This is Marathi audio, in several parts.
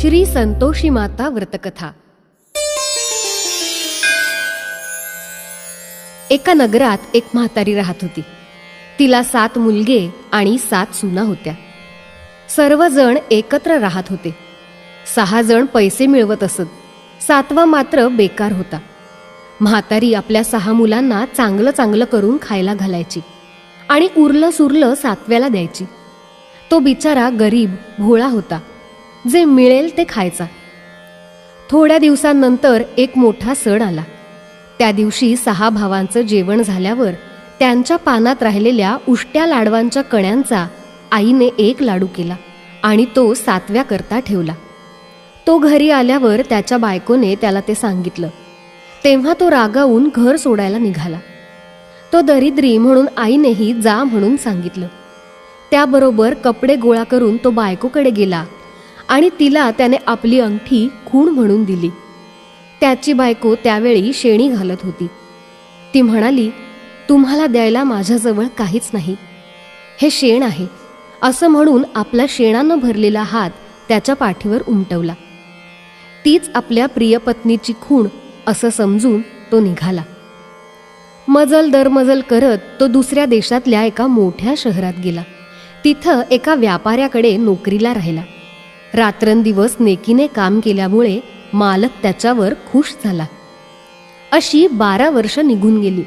श्री संतोषी माता व्रतकथा. एका नगरात एक म्हातारी राहत होती. तिला सात मुलगे आणि सात सुना होत्या. सर्वजण एकत्र राहत होते. सहा जण पैसे मिळवत असत. सातवा मात्र बेकार होता. म्हातारी आपल्या सहा मुलांना चांगलं चांगलं करून खायला घालायची आणि उरलं सुरलं सातव्याला द्यायची. तो बिचारा गरीब भोळा होता. जे मिळेल ते खायचा. थोड्या दिवसांनंतर एक मोठा सण आला. त्या दिवशी सहा भावांचं जेवण झाल्यावर त्यांच्या पानात राहिलेल्या उष्ट्या लाडवांच्या कण्यांचा आईने एक लाडू केला आणि तो सातव्या करता ठेवला. तो घरी आल्यावर त्याच्या बायकोने त्याला ते सांगितलं. तेव्हा तो रागावून घर सोडायला निघाला. तो दरिद्री म्हणून आईनेही जा म्हणून सांगितलं. त्याबरोबर कपडे गोळा करून तो बायकोकडे गेला आणि तिला त्याने आपली अंगठी खूण म्हणून दिली. त्याची बायको त्यावेळी शेणी घालत होती. ती म्हणाली तुम्हाला द्यायला माझ्याजवळ काहीच नाही. हे शेण आहे. असं म्हणून आपला शेणानं भरलेला हात त्याच्या पाठीवर उमटवला. तीच आपल्या प्रियपत्नीची खूण असं समजून तो निघाला. मजल दरमजल करत तो दुसऱ्या देशातल्या एका मोठ्या शहरात गेला. तिथं एका व्यापाऱ्याकडे नोकरीला राहिला. रात्रंदिवस नेकीने काम केल्यामुळे मालक त्याच्यावर खुश झाला. अशी बारा वर्ष निघून गेली.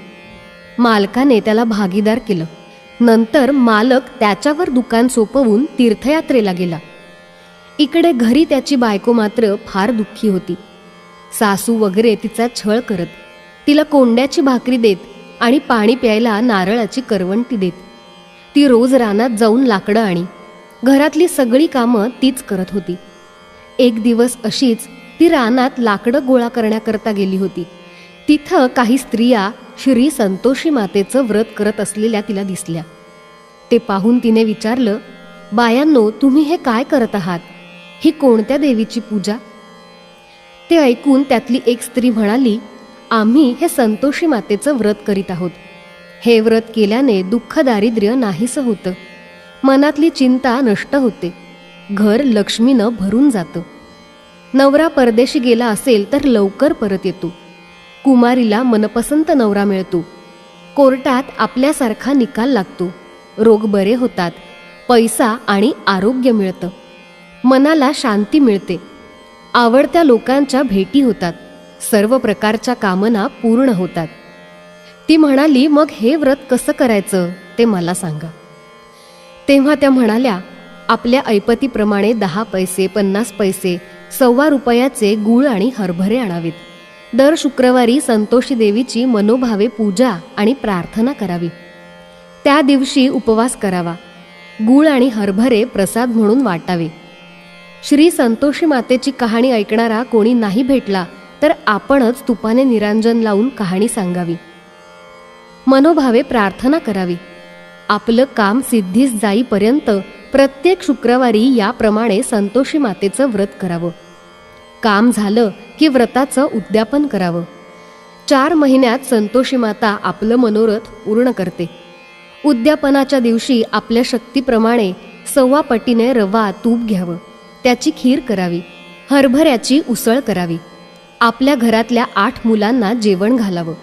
मालकाने त्याला भागीदार केलं. नंतर मालक त्याच्यावर दुकान सोपवून तीर्थयात्रेला गेला. इकडे घरी त्याची बायको मात्र फार दुःखी होती. सासू वगैरे तिचा छळ करत तिला कोंड्याची भाकरी देत आणि पाणी प्यायला नारळाची करवंटी देत. ती रोज रानात जाऊन लाकडं आणि घरातली सगळी कामं तीच करत होती. एक दिवस अशीच ती रानात लाकडं गोळा करण्याकरता गेली होती. तिथं काही स्त्रिया श्री संतोषी मातेचं व्रत करत असलेल्या तिला दिसल्या. ते पाहून तिने विचारलं बायांनो तुम्ही हे काय करत आहात? ही कोणत्या देवीची पूजा? ते ऐकून त्यातली एक स्त्री म्हणाली आम्ही हे संतोषी मातेचं व्रत करीत आहोत. हे व्रत केल्याने दुःख दारिद्र्य नाहीसं होतं. मनातली चिंता नष्ट होते. घर लक्ष्मीनं भरून जातं. नवरा परदेशी गेला असेल तर लवकर परत येतो. कुमारीला मनपसंत नवरा मिळतो. कोर्टात आपल्यासारखा निकाल लागतो. रोग बरे होतात. पैसा आणि आरोग्य मिळतं. मनाला शांती मिळते. आवडत्या लोकांच्या भेटी होतात. सर्व प्रकारच्या कामना पूर्ण होतात. ती म्हणाली मग हे व्रत कसं करायचं? ते मला सांगा. तेव्हा त्या म्हणाल्या आपल्या ऐपतीप्रमाणे दहा पैसे पन्नास पैसे सव्वा रुपयाचे गुळ आणि हरभरे आणावेत. दर शुक्रवारी संतोषी देवीची मनोभावे पूजा आणि प्रार्थना करावी. त्या दिवशी उपवास करावा. गुळ आणि हरभरे प्रसाद म्हणून वाटावे. श्री संतोषी मातेची कहाणी ऐकणारा कोणी नाही भेटला तर आपणच तुपाने निरांजन लावून कहाणी सांगावी. मनोभावे प्रार्थना करावी. आपलं काम सिद्धीस जाईपर्यंत प्रत्येक शुक्रवारी याप्रमाणे संतोषी मातेचं व्रत करावं. काम झालं की व्रताचं उद्यापन करावं. चार महिन्यात संतोषी माता आपलं मनोरथ पूर्ण करते. उद्यापनाच्या दिवशी आपल्या शक्तीप्रमाणे सव्वा पटीने रवा तूप घ्यावं. त्याची खीर करावी. हरभऱ्याची उसळ करावी. आपल्या घरातल्या आठ मुलांना जेवण घालावं.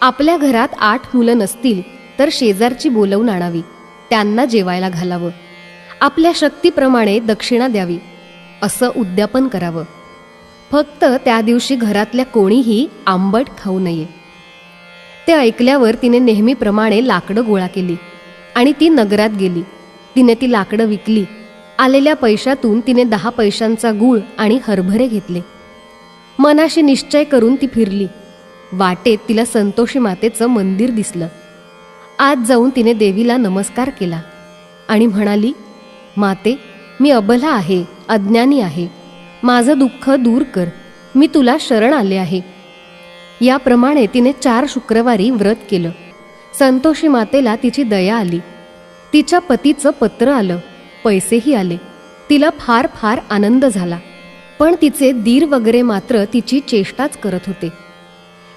आपल्या घरात आठ मुलं नसतील तर शेजारची बोलवून आणावी. त्यांना जेवायला घालावं. आपल्या शक्तीप्रमाणे दक्षिणा द्यावी. असं उद्यापन करावं. फक्त त्या दिवशी घरातल्या कोणीही आंबट खाऊ नये. ते ऐकल्यावर तिने नेहमीप्रमाणे लाकडं गोळा केली आणि ती नगरात गेली. तिने ती लाकडं विकली. आलेल्या पैशातून तिने दहा पैशांचा गूळ आणि हरभरे घेतले. मनाशी निश्चय करून ती फिरली. वाटेत तिला संतोषी मातेचं मंदिर दिसलं. आत जाऊन तिने देवीला नमस्कार केला आणि म्हणाली माते मी अबला आहे अज्ञानी आहे. माझं दुःख दूर कर. मी तुला शरण आले आहे. याप्रमाणे तिने चार शुक्रवारी व्रत केलं. संतोषी मातेला तिची दया आली. तिच्या पतीचं पत्र आलं. पैसेही आले. तिला फार फार आनंद झाला. पण तिचे दीर वगैरे मात्र तिची चेष्टाच करत होते.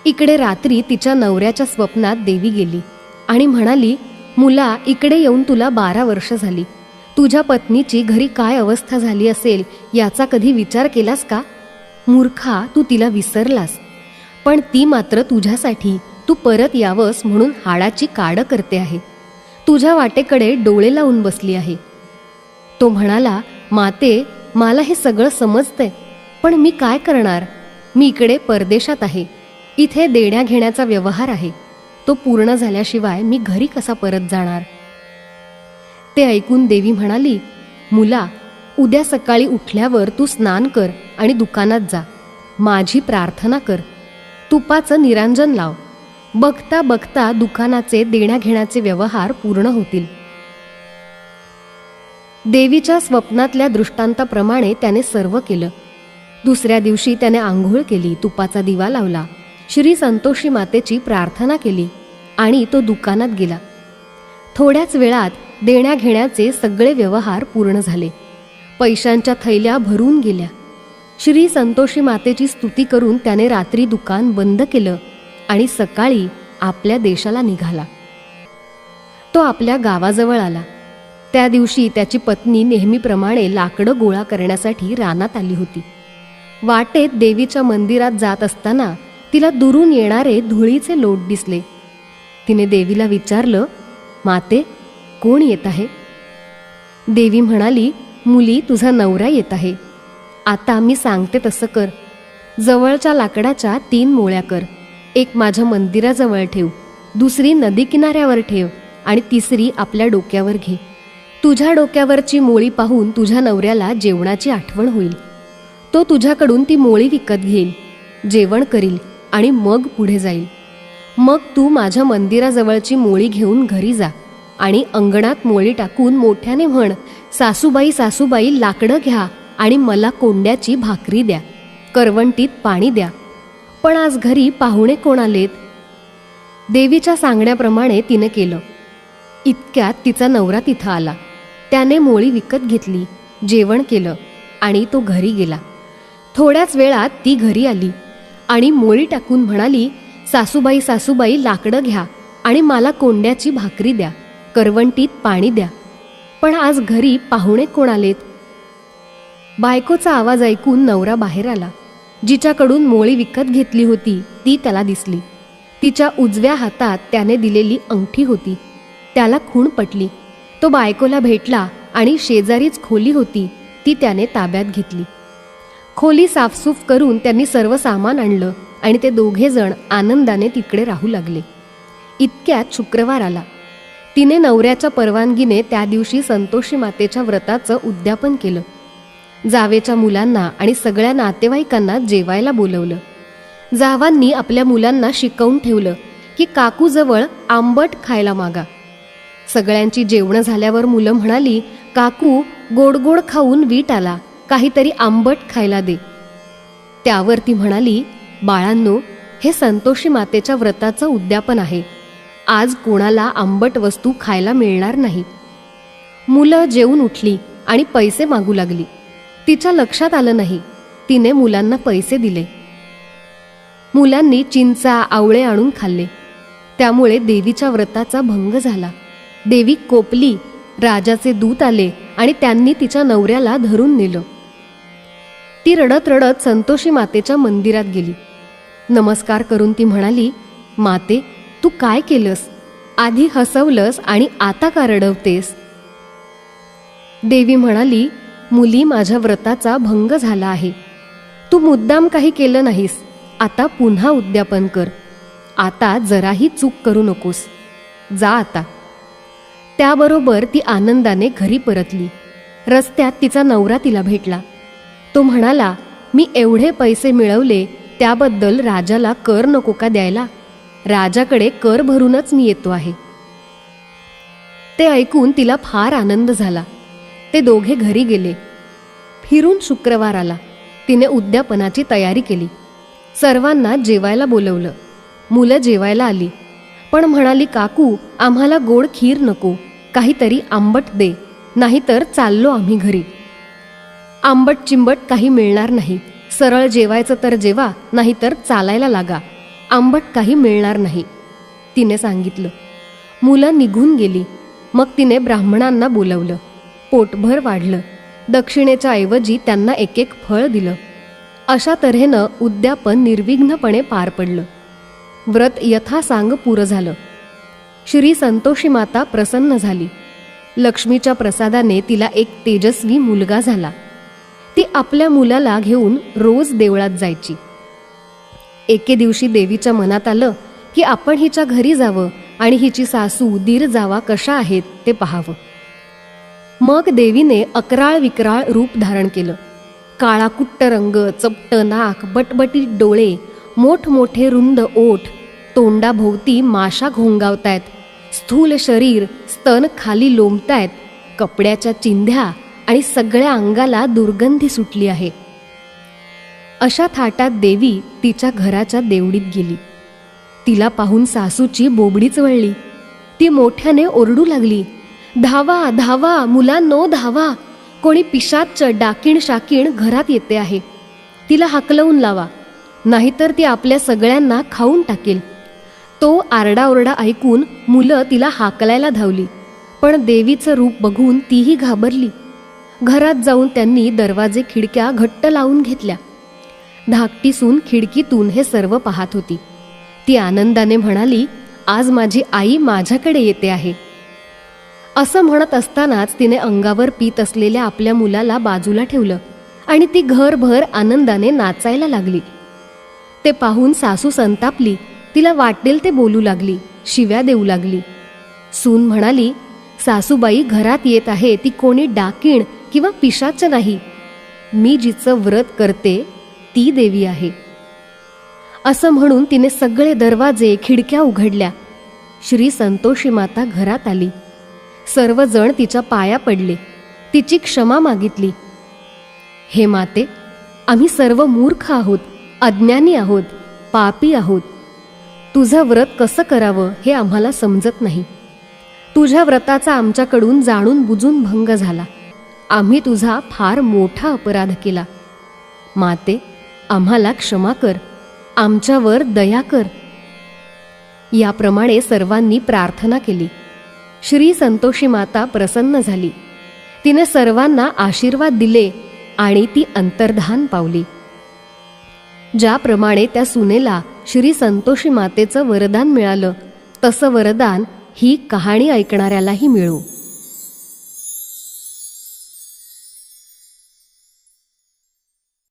इकडे रात्री तिच्या नवऱ्याच्या स्वप्नात देवी गेली. आणि म्हणाली मुला इकडे येऊन तुला बारा वर्ष झाली. तुझ्या पत्नीची घरी काय अवस्था झाली असेल याचा कधी विचार केलास का? मूर्खा तू तिला विसरलास. पण ती मात्र तुझ्यासाठी तू परत यावंस म्हणून हाडाची काड करते आहे. तुझ्या वाटेकडे डोळे लावून बसली आहे. तो म्हणाला माते मला हे सगळं समजतंय पण मी काय करणार? मी इकडे परदेशात आहे. इथे देण्या घेण्याचा व्यवहार आहे. तो पूर्ण झाल्याशिवाय मी घरी कसा परत जाणार? ते ऐकून देवी म्हणाली मुला उद्या सकाळी उठल्यावर तू स्नान कर आणि दुकानात जा. माझी प्रार्थना कर. तुपाचं निरांजन लाव. बघता बघता दुकानाचे देण्याघेण्याचे व्यवहार पूर्ण होतील. देवीच्या स्वप्नातल्या दृष्टांताप्रमाणे त्याने सर्व केलं. दुसऱ्या दिवशी त्याने आंघोळ केली तुपाचा दिवा लावला. श्री संतोषी मातेची प्रार्थना केली आणि तो दुकानात गेला. थोड्याच वेळात देण्या घेण्याचे सगळे व्यवहार पूर्ण झाले. पैशांच्या थैल्या भरून गेल्या. श्री संतोषी मातेची स्तुती करून त्याने रात्री दुकान बंद केलं आणि सकाळी आपल्या देशाला निघाला. तो आपल्या गावाजवळ आला. त्या दिवशी त्याची पत्नी नेहमीप्रमाणे लाकडं गोळा करण्यासाठी रानात आली होती. वाटेत देवीच्या मंदिरात जात असताना तिला दुरून येणारे धुळीचे लोट दिसले. तिने देवीला विचारलं माते कोण येत आहे? देवी म्हणाली मुली तुझा नवरा येत आहे. आता मी सांगते तसं कर. जवळच्या लाकडाच्या तीन मोळ्या कर. एक माझ्या मंदिराजवळ ठेव. दुसरी नदी किनाऱ्यावर ठेव आणि तिसरी आपल्या डोक्यावर घे. तुझ्या डोक्यावरची मोळी पाहून तुझ्या नवऱ्याला जेवणाची आठवण होईल. तो तुझ्याकडून ती मोळी विकत घेईल. जेवण करील. आणि मग पुढे जाईल. मग तू माझ्या मंदिराजवळची मोळी घेऊन घरी जा आणि अंगणात मोळी टाकून मोठ्याने म्हण सासूबाई सासूबाई लाकडं घ्या आणि मला कोंड्याची भाकरी द्या करवंटीत पाणी द्या. पण आज घरी पाहुणे कोण आलेत? देवीच्या सांगण्याप्रमाणे तिनं केलं. इतक्यात तिचा नवरा तिथं आला. त्याने मोळी विकत घेतली जेवण केलं आणि तो घरी गेला. थोड्याच वेळात ती घरी आली. आणि मोळी टाकून म्हणाली सासूबाई सासूबाई लाकडं घ्या आणि मला कोंड्याची भाकरी द्या करवंटीत पाणी द्या. पण आज घरी पाहुणे कोण आलेत? बायकोचा आवाज ऐकून नवरा बाहेर आला. जिच्याकडून मोळी विकत घेतली होती ती त्याला दिसली. तिच्या उजव्या हातात त्याने दिलेली अंगठी होती. त्याला खूण पटली. तो बायकोला भेटला आणि शेजारीच खोली होती ती त्याने ताब्यात घेतली. खोली साफसूफ करून त्यांनी सर्व सामान आणलं आणि ते दोघे जण आनंदाने तिकडे राहू लागले. इतक्यात शुक्रवार आला. तिने नवऱ्याच्या परवानगीने त्या दिवशी संतोषी मातेच्या व्रताचं उद्यापन केलं. जावेच्या मुलांना आणि सगळ्या नातेवाईकांना जेवायला बोलवलं. जावांनी आपल्या मुलांना शिकवून ठेवलं की काकूजवळ आंबट खायला मागा. सगळ्यांची जेवणं झाल्यावर मुलं म्हणाली काकू गोड गोड खाऊन वीट आला. काहीतरी आंबट खायला दे. त्यावर ती म्हणाली बाळांनो हे संतोषी मातेच्या व्रताचं उद्यापन आहे. आज कोणाला आंबट वस्तू खायला मिळणार नाही. मुलं जेवून उठली आणि पैसे मागू लागली. तिच्या लक्षात आलं नाही. तिने मुलांना पैसे दिले. मुलांनी चिंचा आवळे आणून खाल्ले. त्यामुळे देवीच्या व्रताचा भंग झाला. देवी कोपली राजाचे दूत आले आणि त्यांनी तिच्या नवऱ्याला धरून नेलं. ती रडत रडत संतोषी मातेच्या मंदिरात गेली. नमस्कार करून ती म्हणाली माते तू काय केलंस? आधी हसवलंस आणि आता का रडवतेस? देवी म्हणाली मुली माझ्या व्रताचा भंग झाला आहे. तू मुद्दाम काही केलं नाहीस. आता पुन्हा उद्यापन कर. आता जराही चूक करू नकोस. जा आता. त्याबरोबर ती आनंदाने घरी परतली. रस्त्यात तिचा नवरा तिला भेटला. तो म्हणाला मी एवढे पैसे मिळवले त्याबद्दल राजाला कर नको का द्यायला? राजाकडे कर भरूनच मी येतो आहे. ते ऐकून तिला फार आनंद झाला. ते दोघे घरी गेले. फिरून शुक्रवार आला. तिने उद्यापनाची तयारी केली. सर्वांना जेवायला बोलवलं. मुलं जेवायला आली. पण म्हणाली काकू आम्हाला गोड खीर नको. काहीतरी आंबट दे. नाहीतर चाललो आम्ही घरी. आंबट चिंबट काही मिळणार नाही. सरळ जेवायचं तर जेवा नाहीतर चालायला लागा. आंबट काही मिळणार नाही. तिने सांगितलं. मुलं निघून गेली. मग तिने ब्राह्मणांना बोलवलं. पोटभर वाढलं. दक्षिणेच्या ऐवजी त्यांना एक एक फळ दिलं. अशा तऱ्हेनं उद्यापन निर्विघ्नपणे पार पडलं. व्रत यथासांग पुरं झालं. श्री संतोषी माता प्रसन्न झाली. लक्ष्मीच्या प्रसादाने तिला एक तेजस्वी मुलगा झाला. ती आपल्या मुलाला घेऊन रोज देवळात जायची. एके दिवशी देवीच्या मनात आलं की आपण हिच्या घरी जावं आणि हिची सासू दीर जावा कशा आहेत ते पाहावं. मग देवीने अकराळ विकराळ रूप धारण केलं. काळाकुट्ट रंग चपट नाक बटबटीत डोळे मोठमोठे रुंद ओठ तोंडाभोवती माशा घोंगावतायत स्थूल शरीर स्तन खाली लोंबतायत कपड्याच्या चिंध्या आणि सगळ्या अंगाला दुर्गंधी सुटली आहे. अशा थाटात देवी तिच्या घराच्या देवडीत गेली. तिला पाहून सासूची बोबडीच वळली. ती मोठ्याने ओरडू लागली धावा धावा मुलांनो धावा. कोणी पिशाच डाकीण शाकीण घरात येते आहे. तिला हाकलवून लावा. नाहीतर ती आपल्या सगळ्यांना खाऊन टाकेल. तो आरडाओरडा ऐकून मुलं तिला हाकलायला धावली. पण देवीचं रूप बघून तीही घाबरली. घरात जाऊन त्यांनी दरवाजे खिडक्या घट्ट लावून घेतल्या. धाकटीसून खिडकीतून हे सर्व पाहत होती. ती आनंदाने म्हणाली आज माझी आई माझ्याकडे येते आहे. असं म्हणत असतानाच तिने अंगावर पीत असलेल्या आपल्या मुलाला बाजूला ठेवलं आणि ती घरभर आनंदाने नाचायला लागली. ते पाहून सासू संतापली तिला वाटेल ते बोलू लागली शिव्या देऊ लागली. सून म्हणाली सासूबाई घरात येत आहे ती कोणी डाकीण किंवा पिशाच नाही. मी जिचं व्रत करते ती देवी आहे. असं म्हणून तिने सगळे दरवाजे खिडक्या उघडल्या. श्री संतोषी माता घरात आली. सर्वजण तिच्या पाया पडले. तिची क्षमा मागितली. हे माते आम्ही सर्व मूर्ख आहोत अज्ञानी आहोत पापी आहोत. तुझं व्रत कसं करावं हे आम्हाला समजत नाही. तुझ्या व्रताचा आमच्याकडून जाणून बुजून भंग झाला. आम्ही तुझा फार मोठा अपराध केला. माते आम्हाला क्षमा कर. आमच्यावर दया कर. याप्रमाणे सर्वांनी प्रार्थना केली. श्री संतोषी माता प्रसन्न झाली. तिने सर्वांना आशीर्वाद दिले आणि ती अंतर्धान पावली. ज्याप्रमाणे त्या सुनेला श्री संतोषी मातेचं वरदान मिळालं तसं वरदान ही कहाणी ऐकणाऱ्यालाही मिळू.